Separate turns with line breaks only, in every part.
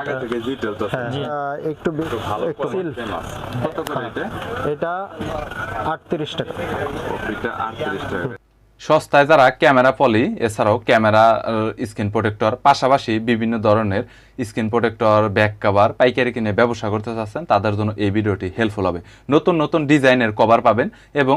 আগে থেকে ডিটেল তো
হ্যাঁ একটু
ভালো
একটু সিল
কত করে এটা?
এটা আটত্রিশ টাকা।
এটা 38 টাকা।
সস্তায় যারা ক্যামেরা পলি এছাড়াও ক্যামেরা স্ক্রিন প্রোটেক্টর পাশাপাশি বিভিন্ন ধরনের স্ক্রিন প্রোটেক্টর ব্যাক কভার পাইকারি কিনে ব্যবসা করতে চাচ্ছেন তাদের জন্য এই ভিডিওটি হেল্পফুল হবে। নতুন নতুন ডিজাইনের কভার পাবেন এবং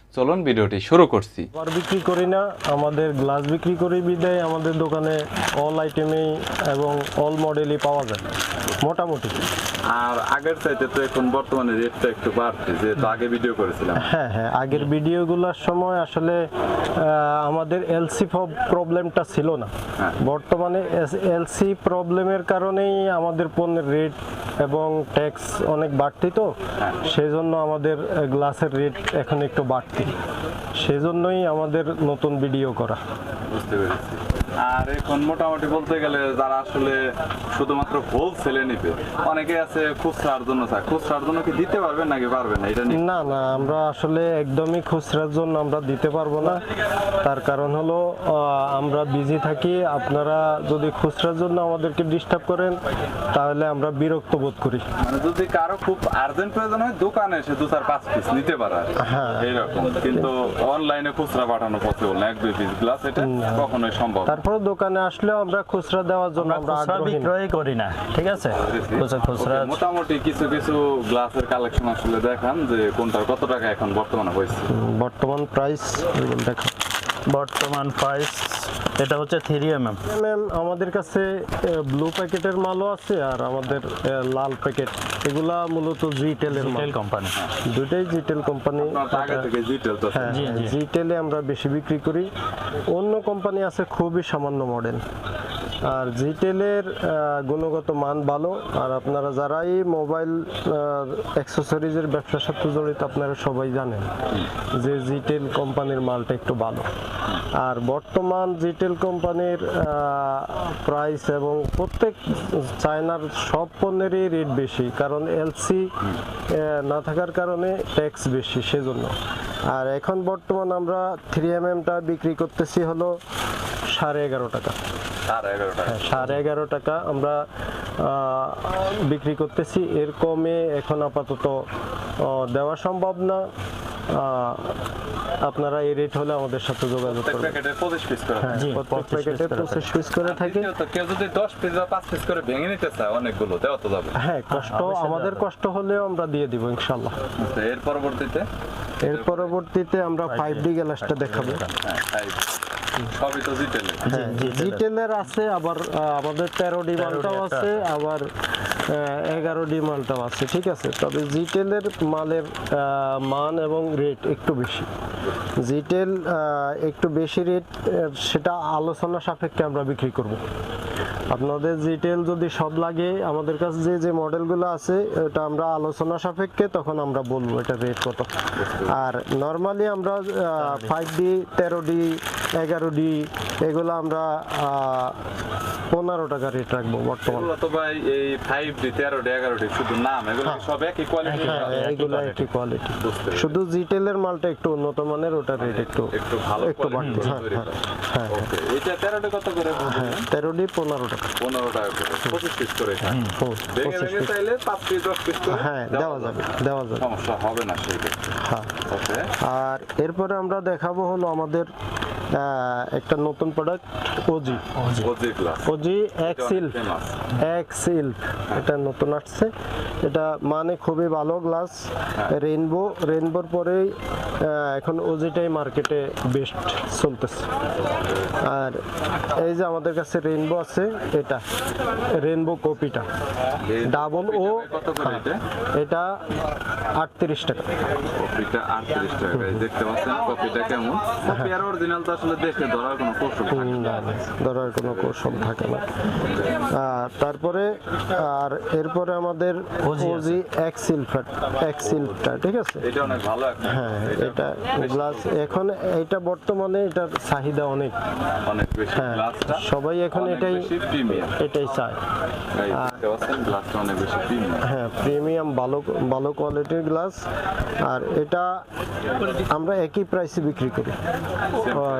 চলুন ভিডিওটি শুরু করছি।
বার বিক্রি করি না আমাদের গ্লাস বিক্রি করি বিদায় আমাদের দোকানে অল আইটেমেই এবং অল মডেলই পাওয়া যায়। মোটামুটি।
আর আগের চাইতে তো এখন বর্তমানে রেটটা একটু বাড়ছে যেহেতু আগে ভিডিও করেছিলাম।
হ্যাঁ হ্যাঁ আগের ভিডিওগুলোর সময় আসলে আমাদের এলসি প্রবলেমটা ছিল না।
হ্যাঁ।
বর্তমানে এলসি প্রবলেমের কারণেই আমাদের পণ্যের রেট এবং ট্যাক্স অনেক বাড়তি তো।
হ্যাঁ।
সেই জন্য আমাদের গ্লাসের রেট এখন একটু বাড়তি। সেজন্যই আমাদের নতুন ভিডিও করা।
বুঝতে পেরেছি। আর এখন মোটামুটি বলতে গেলে যারা আসলে শুধুমাত্র হোলসেলে নিবে অনেকে আছে খুচরার জন্য চায় খুচরার জন্য কি দিতে পারবেন নাকি পারবেন না? এটা
না না আমরা আসলে একদমই খুচরার জন্য আমরা দিতে পারব না। তার কারণ হলো আমরা বিজি থাকি আপনারা যদি খুচরার জন্য আমাদেরকে ডিস্টার্ব করেন তাহলে আমরা বিরক্ত বোধ করি।
মানে যদি কারও খুব আর্জেন্ট প্রয়োজন হয় দোকানে এসে দু চার পাঁচ পিস নিতে পারে
হ্যাঁ।
এইরকম। কিন্তু অনলাইনে খুচরা পাঠানো পসিবল না এক দুই পিস গ্লাস এটা কখনোই সম্ভব।
তারপরে দোকানে আসলেও আমরা খুচরা দেওয়ার জন্য
আমরা খুচরা বিক্রয় করি না ঠিক আছে? খুচরা খুচরা
মোটামুটি কিছু কিছু গ্লাসের কালেকশন আসলে দেখান যে কোনটার কত টাকা এখন বর্তমানে হয়েছে।
বর্তমান প্রাইস দেখো।
বর্তমান প্রাইস এটা হচ্ছে থ্রি এম এম
ম্যাম আমাদের কাছে ব্লু প্যাকেটের মালও আছে আর আমাদের লাল প্যাকেট এগুলা মূলত জিটেলের মাল।
কোম্পানি
দুটাই জিটেল কোম্পানি। জিটেলে আমরা বেশি বিক্রি করি। অন্য কোম্পানি আছে খুবই সামান্য মডেল আর জিটেলের গুণগত মান ভালো। আর আপনারা যারাই মোবাইল অ্যাক্সেসরিজের ব্যবসার সাথে জড়িত, আপনারা সবাই জানেন যে জিটেল কোম্পানির মালটা একটু ভালো। আর বর্তমান জিটেল কোম্পানির প্রাইস এবং প্রত্যেক চায়নার সব পণ্যেরই রেট বেশি, কারণ এলসি না থাকার কারণে ট্যাক্স বেশি সেজন্য। আর এখন বর্তমান আমরা থ্রি এম এমটা বিক্রি করতেছি হলো সাড়ে এগারো টাকা।
আর এগারো টাকা।
হ্যাঁ, সাড়ে এগারো টাকা আমরা বিক্রি করতেছি। এর কমে এখন আপাতত দেওয়া সম্ভব না। আপনারা এই রেট হলে আমাদের সাথে যোগাযোগ করবেন।
প্যাকেটে পিস করে
হ্যাঁ
জি,
প্রত্যেক প্যাকেটে
করে
পঁচিশ পিস করে থাকে।
দ্বিতীয়ত কেউ যদি দশ পিস বা পাঁচ পিস করে ভেঙে নিতে চায় অনেকগুলো দেওয়া তো যাবে।
হ্যাঁ কষ্ট আমাদের কষ্ট হলেও আমরা দিয়ে দিব ইনশাল্লাহ
এর পরবর্তীতে?
এর পরবর্তীতে আমরা ফাইভ ডি গ্লাসটা দেখাবো।
হ্যাঁ সবই তো জিটেলে
হ্যাঁ জিটেলের আছে আবার আমাদের তেরো ডি আছে আবার এগারো ডি মালটাও আছে ঠিক আছে? তবে জিটেলের মালের মান এবং রেট একটু বেশি। জিটেল একটু বেশি রেট সেটা আলোচনা সাপেক্ষে আমরা বিক্রি করব। আপনাদের ডিটেল যদি সব লাগে, আমাদের কাছে যে যে মডেলগুলো আছে এটা আমরা আলোচনা সাপেক্ষে তখন আমরা বলব এটা রেট কত। আর নর্মালি আমরা ফাইভ ডি তেরো ডি এগারো ডি এগুলো আমরা পনেরো টাকা রেট রাখব বর্তমান।
তো ভাই এই ফাইভ ডি তেরো ডি এগারো ডি শুধু নাম এগুলো সব একই কোয়ালিটি
হ্যাঁ এগুলো একই কোয়ালিটি। শুধু জিটেলের মালটা একটু উন্নত মানের ওটা রেট একটু
একটু ভালো
একটু বাড়তি। হ্যাঁ হ্যাঁ। হ্যাঁ
এটা তেরোটা কত করে
হ্যাঁ তেরো ডি পনেরো টাকা।
পনেরো টাকা করে পঁচিশ পিস করে। ভেঙে ভেঙে চাইলে পাঁচ পিস দশ পিস করে
হ্যাঁ দেওয়া যাবে। দেওয়া যাবে।
সমস্যা হবে না সেই
হ্যাঁ। আর এরপরে আমরা দেখাবো হলো আমাদের একটা নতুন product OG
OG glass
OG এক্সিল এক্সিল এটা নতুন আসছে। এটা মানে খুবই ভালো গ্লাস রেইনবো রেইনবোর পরেই এখন ওজিটাই মার্কেটে বেস্ট চলতেছে। আর এই যে আমাদের কাছে রেইনবো আছে এটা রেইনবো কপিটা। ডাবল ও
এটা?
এটা আটত্রিশ টাকা।
কপিটা আটত্রিশ টাকা দেখতে পাচ্ছেন কপিটা কেমন? কপি আর অরিজিনাল তো আসলে দেখে ধরার কোনো কৌশল থাকে না।
না না ধরার কোনো কৌশল থাকে আর তারপরে আর এরপরে আমাদের। ওজি এক্সিলফার এক্সিলটা ঠিক আছে?
এটা অনেক ভালো একটা
হ্যাঁ এটা গ্লাস। এখন এটা বর্তমানে এটার চাহিদা অনেক।
অনেক
হ্যাঁ সবাই এখন এটাই এটাই চায়।
দেখতে পাচ্ছেন গ্লাসটা অনেক বেশি প্রিমিয়াম
হ্যাঁ প্রিমিয়াম ভালো ভালো কোয়ালিটির গ্লাস আর এটা আমরা একই প্রাইসে বিক্রি করি।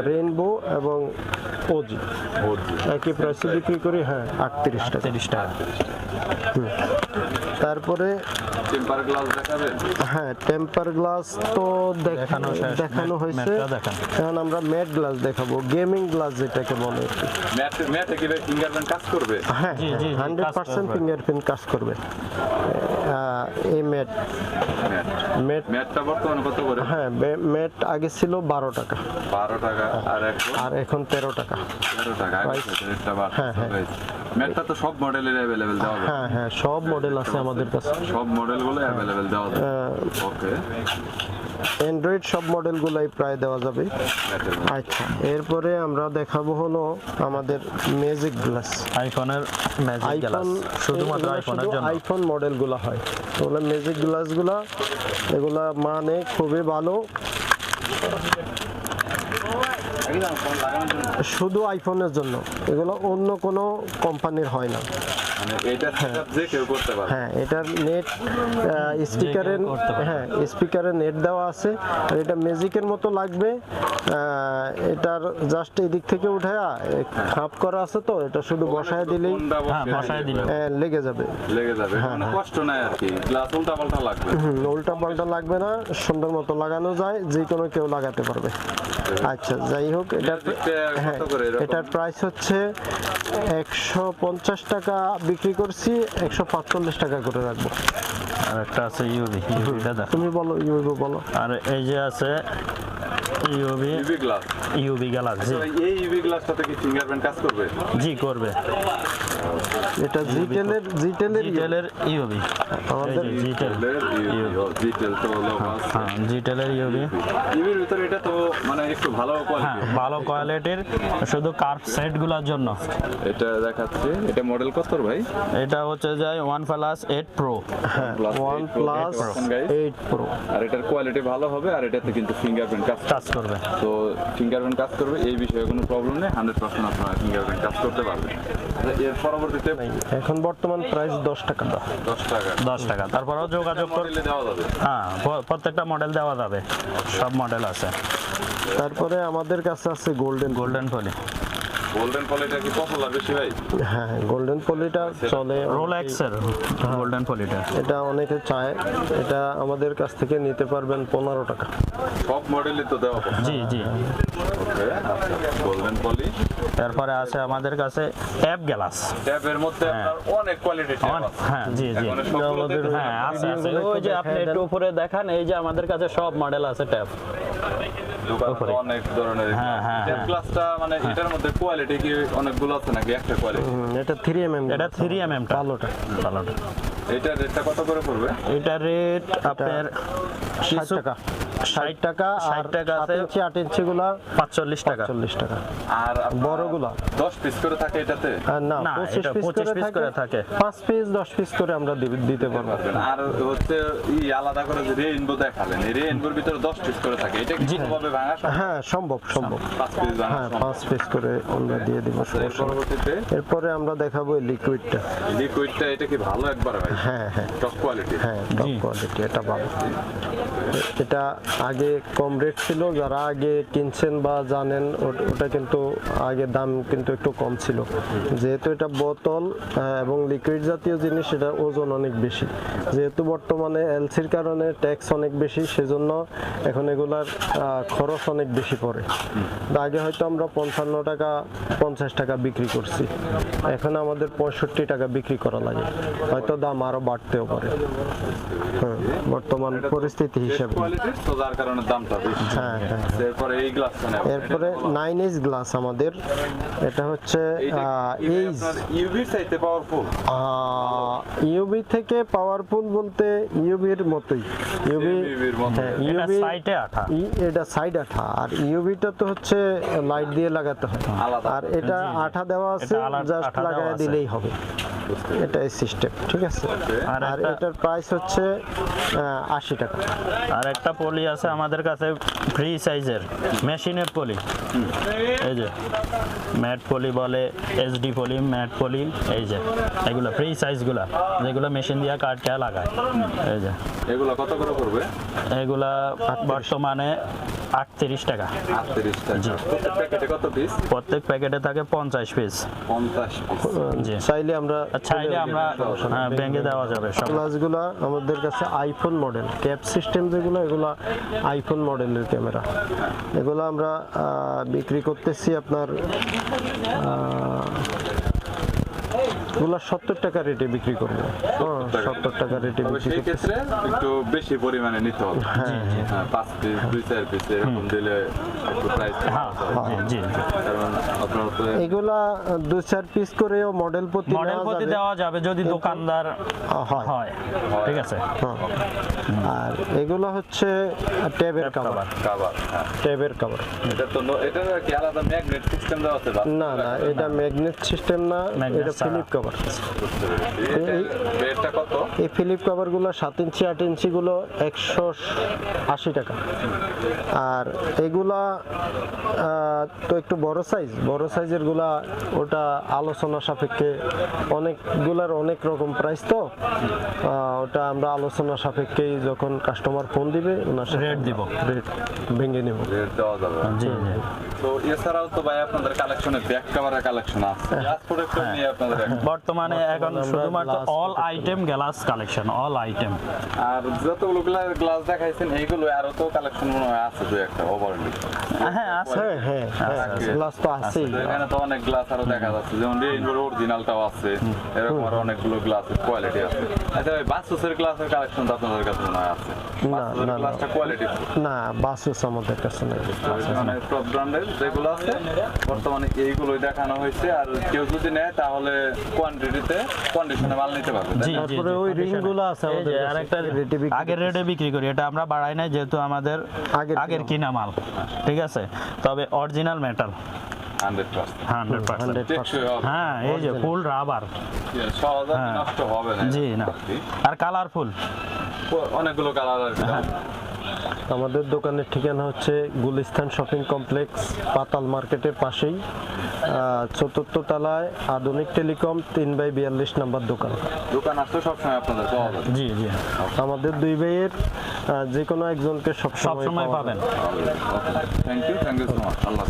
রেইনবো এবং ওজি একই প্রাইসে বিক্রি করি হ্যাঁ আটত্রিশ টাকা।
টাকা।
তারপরে
টেম্পার গ্লাস দেখাবেন
হ্যাঁ টেম্পার গ্লাস তো
দেখানো
দেখানো হয়েছে। এখন আমরা ম্যাট গ্লাস দেখাবো গেমিং গ্লাস যেটাকে বলে।
ম্যাট ম্যাটে কি ফিঙ্গারপ্রিন্ট কাজ করবে?
হ্যাঁ
জি, জি, জি,
হান্ড্রেড পার্সেন্ট
করবে।
ফিঙ্গারপ্রিন্ট কাজ করবে। এই ম্যাট।
ম্যাট।
ম্যাট।
ম্যাটটা বর্তমানে কত করে?
হ্যাঁ ম্যাট আগে ছিল বারো টাকা।
বারো টাকা আর এখন?
আর এখন তেরো টাকা।
তেরো টাকা
হ্যাঁ, হ্যাঁ।
বাড়ছে তো সব মডেলের অ্যাভেলেবেল দেওয়া যাবে
হ্যাঁ হ্যাঁ সব মডেল আছে আমাদের কাছে।
সব মডেলগুলো অ্যাভেলেবেল দেওয়া যাবে ওকে
অ্যান্ড্রয়েড সব মডেলগুলাই প্রায় দেওয়া যাবে। আচ্ছা। এরপরে আমরা দেখাবো হলো আমাদের ম্যাজিক গ্লাস
আইফোনের ম্যাজিক গ্লাস শুধুমাত্র আইফোনের জন্য।
আইফোন মডেলগুলো হয়। ওগুলো ম্যাজিক গ্লাসগুলো এগুলা মানে খুবই ভালো। শুধু আইফোনের জন্য। এগুলো অন্য কোনো কোম্পানির হয় না।
মানে এটা পারবে।
হ্যাঁ এটার নেট স্পিকারের হ্যাঁ স্পিকারের নেট দেওয়া আছে। আর এটা ম্যাজিকের মতো লাগবে। এটার জাস্ট এদিক থেকে উঠে খাপ করা আছে তো এটা শুধু বসায় দিলেই
হ্যাঁ
লেগে যাবে।
লেগে যাবে।
হ্যাঁ,
কষ্ট নাই আর কি। উল্টা পাল্টা লাগবে।
উল্টা পাল্টা লাগবে না সুন্দর মতো লাগানো যায় যে কোনো কেউ লাগাতে পারবে। আচ্ছা। যাই হোক এটা হ্যাঁ? এটার প্রাইস হচ্ছে একশো পঞ্চাশ টাকা বিক্রি করছি একশো পাঁচচল্লিশ টাকা করে রাখব।
আর একটা আছে ইউবি ইউবিটা দেখ।
তুমি বলো ইউবো বলো।
আর এই যে আছে UB
EV glass.
UB glass জি।
এই ইভি গ্লাসটাতে কি ফিঙ্গারপ্রিন্ট কাজ করবে?
জি করবে।
এটা জিটেলের জিটেলের
জিটেলের ইউবি
আমাদের
জিটেল।
ডিটেল তো হলো বাস
হ্যাঁ জিটেলের ইউবি
ইভির ভিতরে এটা তো মানে একটু ভালো
হ্যাঁ
কোয়ালিটি
ভালো কোয়ালিটির শুধু কার্ভ সেটগুলোর জন্য।
এটা দেখাচ্ছে। এটা মডেল কত ভাই?
এটা হচ্ছে যায় ওয়ান প্লাস এইট প্রো
হ্যাঁ
Plus
ওয়ান প্লাস
দেখতে পাচ্ছেন, guys?
এইট প্রো
আর এটার কোয়ালিটি ভালো হবে আর এটাতে কিন্তু ফিঙ্গারপ্রিন্ট কাজ
করবে?
তো ফিঙ্গারপ্রিন্ট কাজ করবে এই বিষয়ে কোনো প্রবলেম নেই হান্ড্রেড পার্সেন্ট আপনারা ফিঙ্গারপ্রিন্ট কাজ করতে পারবেন। আচ্ছা, এর পরবর্তীতে
এখন বর্তমান প্রাইস দশ টাকা।
দশ টাকা।
দশ টাকা। তারপরেও যোগাযোগ
করলে দেওয়া যাবে।
হ্যাঁ প্রত্যেকটা মডেল দেওয়া যাবে। সব মডেল আছে।
তারপরে আমাদের কাছে আছে golden
golden poly
golden quality কি পপুলার বেশি ভাই?
হ্যাঁ গোল্ডেন পলিটা চলে।
রোলেক্সের গোল্ডেন পলিটা
এটা অনেকে চায়। এটা আমাদের কাছ থেকে নিতে পারবেন পনেরো টাকা।
সব মডেলই তো দেওয়া
জি জি।
গোল্ডেন পলি
তারপরে আছে আমাদের কাছে অ্যাপ গ্লাস
ট্যাবের মধ্যে আপনার অনেক কোয়ালিটি
হ্যাঁ জি জি।
আমাদের-
হ্যাঁ আছে আছে। ওই যে আপনি একটু উপরে দেখান এই যে আমাদের কাছে সব মডেল আছে ট্যাব
দোকানে অনেক ধরনের
হ্যাঁ, হ্যাঁ, হ্যাঁ।
ক্লাসটা মানে এটার মধ্যে কোয়ালিটি কি অনেকগুলো আছে নাকি? একটা কোয়ালিটি
এটা থ্রি এম এম
এটা থ্রি এম এমটা
ভালোটা।
ভালোটা।
এইটার রেটটা কত করে পড়বে?
এটা রেট আপনার
টাকা। ষাট টাকা আর
60 টাকা আছে।
ইঞ্চি আট ইঞ্চি গুলা
পাঁচচল্লিশ টাকা।
চল্লিশ টাকা।
আর আপনার
বড়গুলা?
দশ পিস করে থাকে এটাতে?
না পঁচিশ পিস করে
থাকে।
থাকে। পাঁচ পিস দশ পিস করে আমরা দিতে পারব।
আর হচ্ছে ই আলাদা করে যে রেইনবো দেখালেন এই রেইনবোর ভিতরে দশ পিস করে থাকে। এটা কি ভাবে ভাঙা
হ্যাঁ সম্ভব সম্ভব।
পাঁচ পিস
হ্যাঁ। পাঁচ পিস করে আমরা দিয়ে দিব
পরবর্তীতে?
এরপরে আমরা দেখাবো লিকুইডটা
লিকুইডটা এটা কি ভালো একবার ভাই?
হ্যাঁ হ্যাঁ।
টপ কোয়ালিটি
হ্যাঁ টপ কোয়ালিটি এটা ভালো। এটা আগে কম রেট ছিল যারা আগে কিনছেন বা জানেন ওটা কিন্তু আগে দাম কিন্তু একটু কম ছিল। যেহেতু এটা বোতল এবং লিকুইড জাতীয় জিনিস এটা ওজন অনেক বেশি। যেহেতু বর্তমানে এলসির কারণে ট্যাক্স অনেক বেশি সেজন্য এখন এগুলার খরচ অনেক বেশি পড়ে। আগে হয়তো আমরা পঞ্চান্ন টাকা পঞ্চাশ টাকা বিক্রি করছি। এখন আমাদের পঁয়ষট্টি টাকা বিক্রি করা লাগে। হয়তো দাম আরও বাড়তেও পারে। হ্যাঁ, বর্তমান পরিস্থিতি হিসেবে।
যার কারণে দামটা বেশি
হ্যাঁ হ্যাঁ
এরপরে এই গ্লাসটা নেব।
এরপরে নাইন এইচ গ্লাস আমাদের। এটা হচ্ছে এইচ
ইউভির চাইতে পাওয়ারফুল
ইউবি থেকে পাওয়ারফুল বলতে ইউবির মতোই। ইউবি
ইউভির মতো
হ্যাঁ
এটা
ইউবি
সাইটে আঠা।
এটা সাইড আঠা। আর ইউবিটা তো হচ্ছে লাইট দিয়ে লাগাতে হয়। আর এটা। আঠা দেওয়া আছে জাস্ট
আঠা দেওয়া
লাগায় দিলেই হবে। এটাই সিস্টেম ঠিক আছে?
আর
এটার প্রাইস হচ্ছে আশি টাকা।
আর একটা পলি আছে আমাদের কাছে ফ্রি সাইজের মেশিনের পলি। এই যে ম্যাট পলি বলে এসডি পলি ম্যাট পলি এই যে এগুলো ফ্রি সাইজগুলা যেগুলো মেশিন দিয়ে কাটটা লাগায়। এই যে।
এগুলো কত করে করবে
এগুলা বর্তমানে আটত্রিশ টাকা।
আটত্রিশ টাকা। প্রত্যেক প্যাকেটে কত পিস
প্রত্যেক প্যাকেটে থাকে পঞ্চাশ পিস
পঞ্চাশ
জি।
চাইলে আমরা
চাইলে আমরা ভেঙে দেওয়া যাবে সব।
গ্লাসগুলো আমাদের কাছে আইফোন মডেল ক্যাপ সিস্টেম যেগুলো এগুলো আইফোন মডেলের ক্যামেরা এগুলো আমরা বিক্রি করতেছি আপনার এগুলো সত্তর টাকা রেটে বিক্রি করব। হ্যাঁ, সত্তর টাকা রেটে বিক্রি
সেই ক্ষেত্রে একটু বেশি পরিমাণে নিতে হবে। হ্যাঁ, পাঁচ পিস দুই চার পিস এরকম দিলে একটু প্রাইস
হ্যাঁ
এগুলা দু চার পিস করেও মডেল প্রতি
মডেল প্রতি দেওয়া যাবে যদি দোকানদার
হয়।
হয় ঠিক আছে?
হ্যাঁ। আর এগুলো হচ্ছে ট্যাবের কাভার
কাবার হ্যাঁ।
ট্যাবের কাভার
এটা তো এটা কি আলাদা ম্যাগনেট সিস্টেম দেওয়া আছে
না না এটা ম্যাগনেট সিস্টেম না এটা ফিলিপ কভার
কত?
এই ফিলিপ কভারগুলো সাত ইঞ্চি আট ইঞ্চিগুলো একশো আশি টাকা। আর এগুলা তো একটু বড় সাইজ বড় সাইজেরগুলা ওটা আলোচনা সাপেক্ষে অনেকগুলার অনেক রকম প্রাইস তো। ওটা আমরা আলোচনা সাপেক্ষেই যখন কাস্টমার ফোন দিবে ওনার
Rate দিব।
রেট ভেঙে নেব।
রেট দেওয়া যাবে
জি জি।
তো এছাড়াও তো ভাই আপনাদের কালেকশনে ব্যাক কাভারের কালেকশন আছে। গ্লাস প্রোডাক্ট নিয়ে আপনাদের এক-
বর্তমানে এখন শুধুমাত্র all item glass collection all item
আর যতগুলো গ্লাস দেখাইছেন এইগুলো আরও তো কালেকশন মনে হয় আছে দুই একটা ওভারলি
হ্যাঁ আছে।
হ্যাঁ হ্যাঁ হ্যাঁ
আছে।
গ্লাস তো আছেই।
এখানে তো অনেক গ্লাস আরও দেখা যাচ্ছে। যেমন রেইনবোর অরিজিনালটাও আছে। এরকম আরও অনেকগুলো গ্লাসের কোয়ালিটি আছে। আচ্ছা ভাই বাসুসের গ্লাসের কালেকশন তো আপনাদের কাছে মনে হয় আছে?
না।
গ্লাসটা কোয়ালিটি
না। বাসুস আমাদের কাছে নেই।
মানে টপ ব্র্যান্ডের যেগুলো আছে বর্তমানে এইগুলোই দেখানো হয়েছে। আর কেউ যদি নেয় তাহলে কোয়ান্টিটিতে কন্ডিশনে মাল নিতে পারবে না?
তারপরে ওই ring গুলো আছে আমাদের
আরেকটা
এ বিক্রি
আগের রেটে বিক্রি করি এটা আমরা বাড়াই নাই যেহেতু আমাদের
আগের
আগের কিনা মাল। ঠিক আছে? তবে original metal
100%
hundred percent
hundred
টেকসই হবে।
হ্যাঁ এই যে ফুল রাবার হ্যাঁ।
না
জি না। আর কালারফুল
অনেকগুলো কালার কি।
আমাদের দোকানের ঠিকানা হচ্ছে গুলিস্তান শপিং কমপ্লেক্স পাতাল মার্কেটের পাশেই। আহ, চতুর্থ তলায় আধুনিক টেলিকম তিন বাই বিয়াল্লিশ নাম্বার দোকান।
দোকান সবসময় আপনাদের
জি জি।
আমাদের দুই ভাইয়ের যে কোনো একজনকে
সব
সবসময়
সময় পাবেন।
Thank you thank you so much Allah.